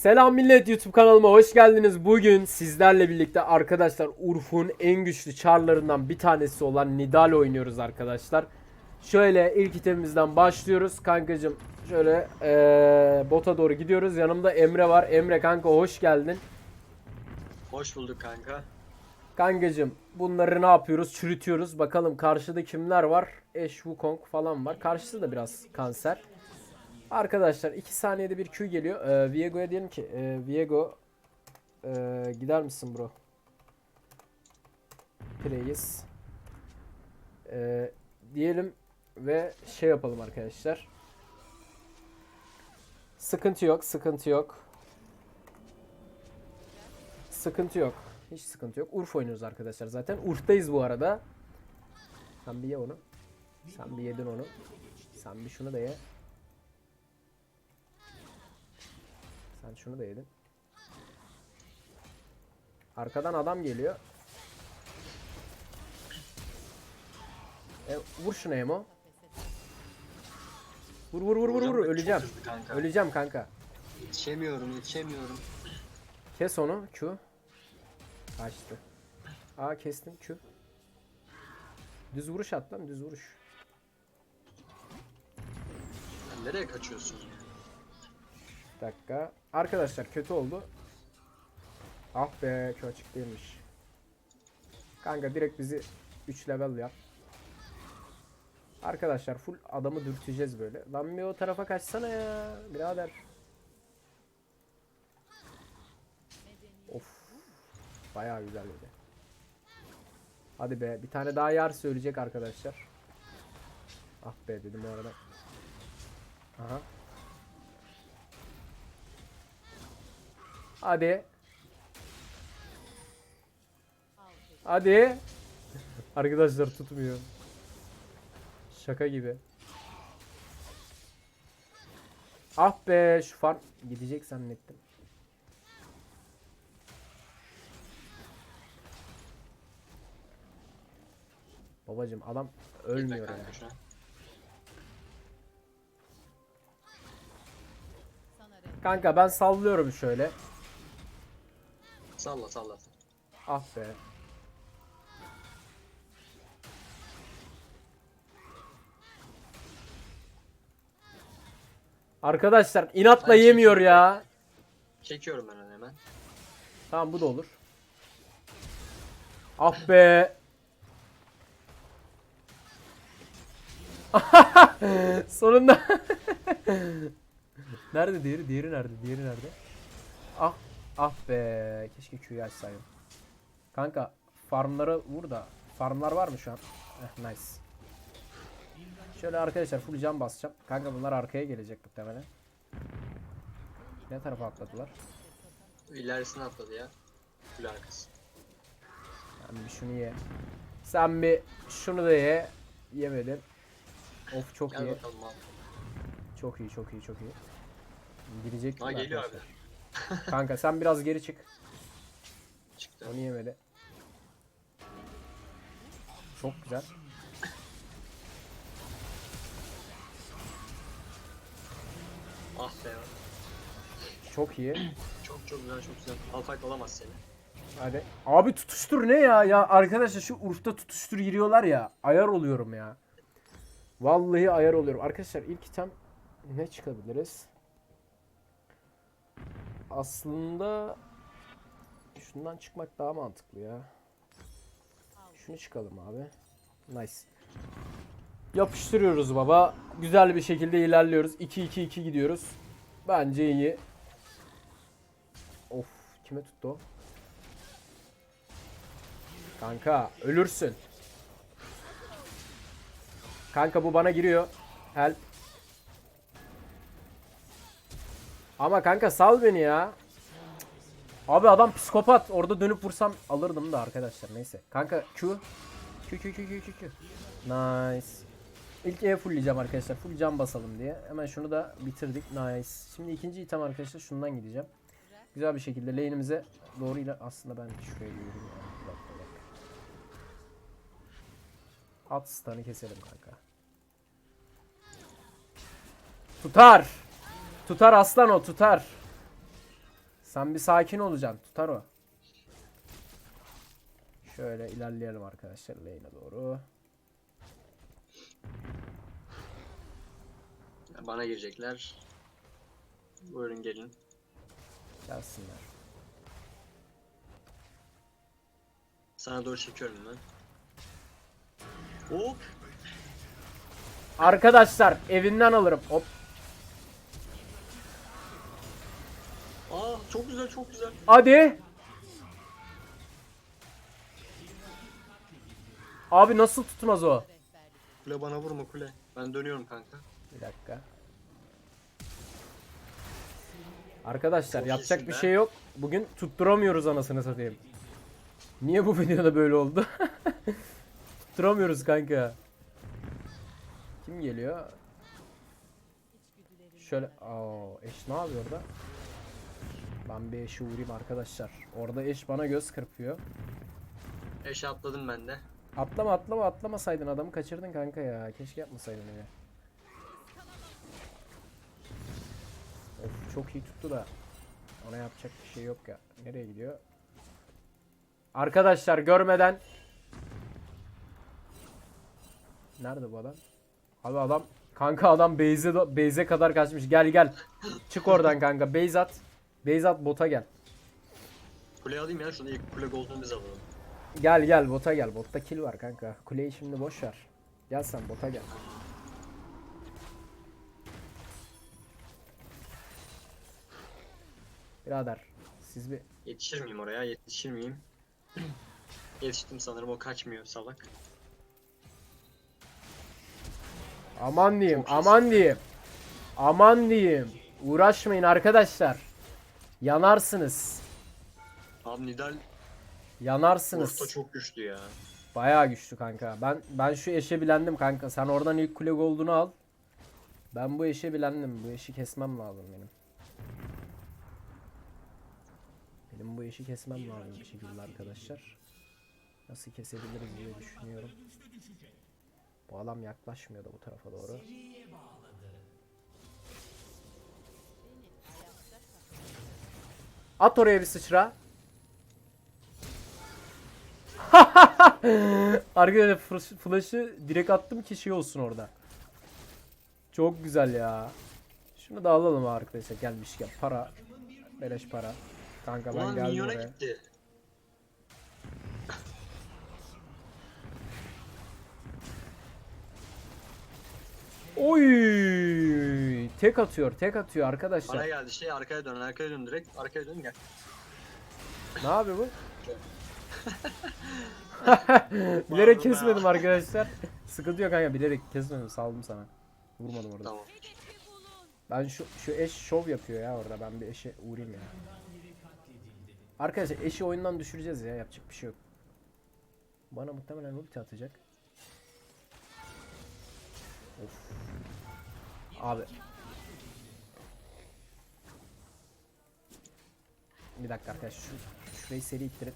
Selam millet YouTube kanalıma hoş geldiniz. Bugün sizlerle birlikte arkadaşlar Urf'un en güçlü çarlarından bir tanesi olan Nidal oynuyoruz arkadaşlar. Şöyle ilk itemimizden başlıyoruz. Kankacım şöyle eee, bota doğru gidiyoruz. Yanımda Emre var. Emre kanka hoş geldin. Hoş bulduk kanka. Kankacım bunları ne yapıyoruz? Çürütüyoruz. Bakalım karşıda kimler var? Ash Wukong falan var. Karşısı da biraz kanser. Arkadaşlar 2 saniyede bir Q geliyor. Ee, Viego'ya diyelim ki e, Viego e, gider misin bro? Please. E, diyelim ve şey yapalım arkadaşlar. Sıkıntı yok, sıkıntı yok. Sıkıntı yok. Hiç sıkıntı yok. Urf oynuyoruz arkadaşlar zaten. Urf'tayız bu arada. Sen bir ye onu. Sen bir yedin onu. Sen bir şunu da ye. Sen şunu da yedin. Arkadan adam geliyor. E, vur şuna Emo. Vur vur vur vur vur öleceğim. kanka. Öleceğim kanka. Yetişemiyorum, yetişemiyorum. Kes onu Q. Kaçtı. Aa kestim Q. Düz vuruş at lan düz vuruş. Nereye kaçıyorsun ya? Dakika. Arkadaşlar kötü oldu. Ah be Q açık değilmiş. Kanka direkt bizi 3 level yap. Arkadaşlar full adamı dürteceğiz böyle. Lan bir o tarafa kaçsana ya birader. Of. Bayağı güzel dedi. Hadi be bir tane daha yar söyleyecek arkadaşlar. Ah be dedim o arada. Aha. Hadi. Hadi. Arkadaşlar tutmuyor. Şaka gibi. Ah be şu farm gidecek zannettim. Babacım adam ölmüyor ya. kanka şu an. Kanka ben sallıyorum şöyle. Salla salla. Ah be. Arkadaşlar inatla Ay, yemiyor ya. Çekiyorum ben onu hemen. Tamam bu da olur. Ah be. Sonunda. nerede diğeri? Diğeri nerede? Diğeri nerede? Ah ah be. Keşke Q'yu açsaydım. Kanka farmlara vur da. Farmlar var mı şu an? Eh, nice. Şöyle arkadaşlar full can basacağım. Kanka bunlar arkaya gelecek muhtemelen. Ne tarafa atladılar? İlerisine atladı ya. Kul arkası. Sen bir şunu ye. Sen bir şunu da ye. Yemedin. Of çok Gel iyi. bakalım al. Çok iyi çok iyi çok iyi. Girecek Ha geliyor abi. Kanka sen biraz geri çık. Çıktı. Onu yemedi. Çok güzel. Ah be. Çok iyi. Çok çok güzel çok güzel. Alfight olamaz seni. Hadi. Abi tutuştur ne ya? Ya arkadaşlar şu Urf'ta tutuştur giriyorlar ya. Ayar oluyorum ya. Vallahi ayar oluyorum. Arkadaşlar ilk item ne çıkabiliriz? Aslında şundan çıkmak daha mantıklı ya. Şunu çıkalım abi. Nice. Yapıştırıyoruz baba. Güzel bir şekilde ilerliyoruz. 2-2-2 gidiyoruz. Bence iyi. Of kime tuttu o? Kanka ölürsün. Kanka bu bana giriyor. Help. Ama kanka sal beni ya. Abi adam psikopat. Orada dönüp vursam alırdım da arkadaşlar neyse. Kanka Q. Q Q Q Q Q Q. Nice. İlk E fullleyeceğim arkadaşlar. Full can basalım diye. Hemen şunu da bitirdik. Nice. Şimdi ikinci item arkadaşlar şundan gideceğim. Güzel bir şekilde lane'imize doğru ile aslında ben şuraya yürüyeyim. ya. Bir dakika, bir dakika. At stun'ı keselim kanka. Tutar. Tutar aslan o tutar. Sen bir sakin olacaksın. Tutar o. Şöyle ilerleyelim arkadaşlar lane'e doğru. Bana girecekler. Buyurun gelin. Gelsinler. Sana doğru çekiyorum ben. Hop. Arkadaşlar evinden alırım. Hop. Çok güzel çok güzel. Hadi. Abi nasıl tutmaz o? Kule bana vurma kule. Ben dönüyorum kanka. Bir dakika. Arkadaşlar Çok yapacak iyisin bir be. şey yok. Bugün tutturamıyoruz anasını satayım. Niye bu videoda böyle oldu? tutturamıyoruz kanka. Kim geliyor? Şöyle, aa, eş ne yapıyor orada? Ben bir eşe uğrayayım arkadaşlar. Orada eş bana göz kırpıyor. Eşe atladım ben de. Atlama atlama atlamasaydın adamı kaçırdın kanka ya. Keşke yapmasaydın öyle. Of çok iyi tuttu da. Ona yapacak bir şey yok ya. Nereye gidiyor? Arkadaşlar görmeden Nerede bu adam? Abi adam kanka adam base'e base'e kadar kaçmış. Gel gel. Çık oradan kanka. Base at. Base at bota gel. Kule alayım ya şunu ilk kule gold'unu biz alalım. Gel gel bota gel. Botta kill var kanka. Kuleyi şimdi boş ver. Gel sen bota gel. Birader siz bir Yetişir miyim oraya? Yetişir miyim? Yetiştim sanırım o kaçmıyor salak. aman diyeyim aman diyeyim. Aman diyeyim. Uğraşmayın arkadaşlar. Yanarsınız. Abi Nidal Yanarsınız. Urf'ta çok güçlü ya. Bayağı güçlü kanka. Ben ben şu eşe bilendim kanka. Sen oradan ilk kule gold'unu al. Ben bu eşe bilendim. Bu eşi kesmem lazım benim. Benim bu eşi kesmem lazım bir şekilde arkadaşlar. Nasıl kesebiliriz diye düşünüyorum. Bu adam yaklaşmıyor da bu tarafa doğru. At oraya bir sıçra. Arkadaşlar flash- flash'ı direkt attım ki şey olsun orada. Çok güzel ya. Şunu da alalım arkadaşlar gelmişken. Para. Beleş para. Kanka ben Ulan geldim minyona oraya. gitti. Oy! Tek atıyor, tek atıyor Bana arkadaşlar. geldi şey arkaya dön arkaya dön direkt arkaya dön gel. Ne yapıyor bu? bilerek Pardon kesmedim arkadaşlar. Sıkıntı yok kanka bilerek kesmedim saldım sana. Vurmadım orada. Tamam. Ben şu şu eş şov yapıyor ya orada. Ben bir eşe uğrayayım ya. Arkadaşlar eşi oyundan düşüreceğiz ya. Yapacak bir şey yok. Bana muhtemelen ulti atacak. Of. Abi. Bir dakika arkadaşlar şu şurayı seri ittirip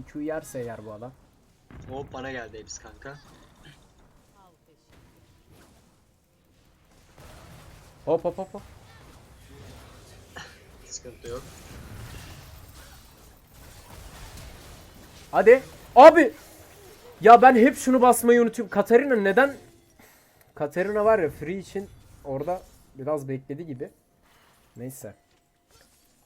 İki yerse eğer bu adam. Hop bana geldi hepsi kanka. Hop hop hop hop. Sıkıntı yok. Hadi. Abi. Ya ben hep şunu basmayı unutuyorum. Katarina neden? Katarina var ya free için orada biraz bekledi gibi. Neyse.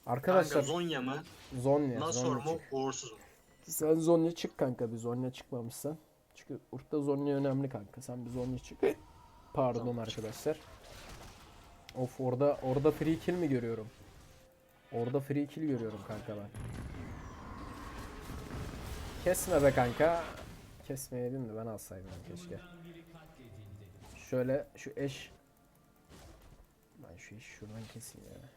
Arkadaşlar Kanka Zonya mı? Zonya. Nasor Zonya mu? çık. Uğursuz mu? Sen Zonya çık kanka bir Zonya çıkmamışsan. Çünkü Urt'ta Zonya önemli kanka. Sen bir Zonya çık. Pardon Tamam. arkadaşlar. Of orada orada free kill mi görüyorum? Orada free kill görüyorum kanka ben. Kesme be kanka. Kesmeyeydin de ben alsaydım keşke. Şöyle şu eş şu eş şuradan keseyim ya.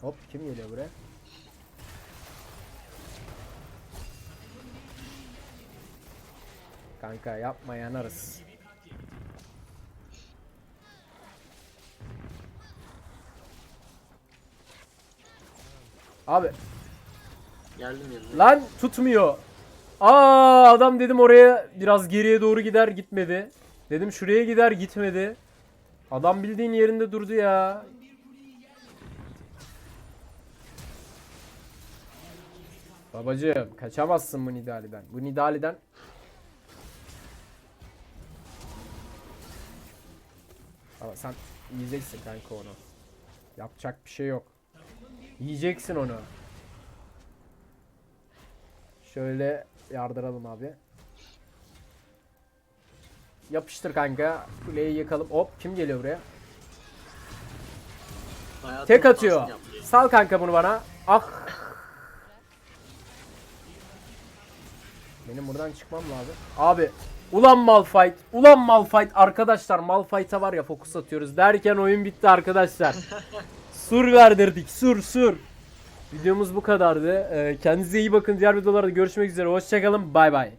Hop kim geliyor buraya? Kanka yapma yanarız. Abi Geldim yanına. lan tutmuyor. Aa adam dedim oraya biraz geriye doğru gider gitmedi. Dedim şuraya gider gitmedi. Adam bildiğin yerinde durdu ya. Babacığım kaçamazsın bu Nidalee'den. Bu Nidalee'den Ama sen yiyeceksin kanka onu. Yapacak bir şey yok. Yiyeceksin onu. Şöyle yardıralım abi. Yapıştır kanka. Kuleyi yakalım. Hop kim geliyor buraya? Hayatımın Tek atıyor. Sal kanka bunu bana. Ah. Benim buradan çıkmam lazım. Abi. Ulan Malphite. Ulan Malphite. Arkadaşlar Malphite'a var ya fokus atıyoruz derken oyun bitti arkadaşlar. sur verdirdik. Sur sur. Videomuz bu kadardı. Ee, kendinize iyi bakın. Diğer videolarda görüşmek üzere. Hoşçakalın. Bay bay.